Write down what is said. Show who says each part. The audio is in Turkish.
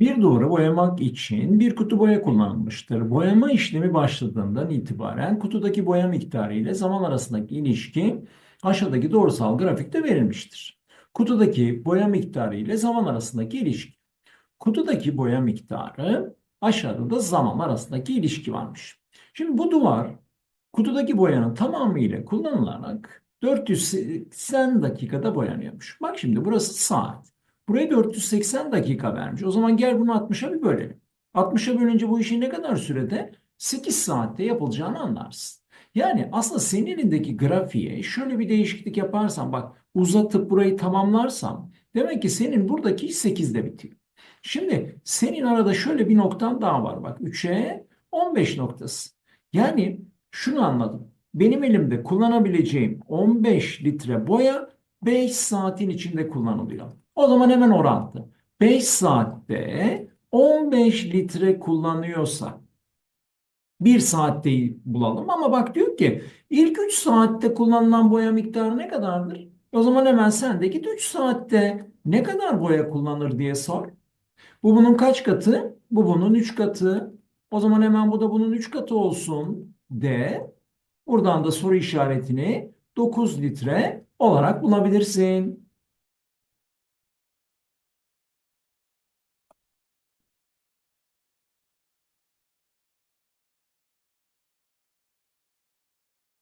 Speaker 1: Bir duvarı boyamak için bir kutu boya kullanılmıştır. Boyama işlemi başladığından itibaren kutudaki boya miktarı ile zaman arasındaki ilişki aşağıdaki doğrusal grafikte verilmiştir. Kutudaki boya miktarı ile zaman arasındaki ilişki. Kutudaki boya miktarı aşağıda da zaman arasındaki ilişki varmış. Şimdi bu duvar kutudaki boyanın tamamı ile kullanılarak 480 dakikada boyanıyormuş. Bak şimdi burası saat. Buraya 480 dakika vermiş. O zaman gel bunu 60'a bir bölelim. 60'a bölünce bu işin ne kadar sürede? 8 saatte yapılacağını anlarsın. Yani aslında senin elindeki grafiğe şöyle bir değişiklik yaparsan bak uzatıp burayı tamamlarsam demek ki senin buradaki iş 8'de bitiyor. Şimdi senin arada şöyle bir noktan daha var bak 3'e 15 noktası. Yani şunu anladım. Benim elimde kullanabileceğim 15 litre boya 5 saatin içinde kullanılıyor. O zaman hemen orantı. 5 saatte 15 litre kullanıyorsa 1 saatte bulalım ama bak diyor ki ilk 3 saatte kullanılan boya miktarı ne kadardır? O zaman hemen sen de git 3 saatte ne kadar boya kullanır diye sor. Bu bunun kaç katı? Bu bunun 3 katı. O zaman hemen bu da bunun 3 katı olsun de. Buradan da soru işaretini 9 litre olarak bulabilirsin.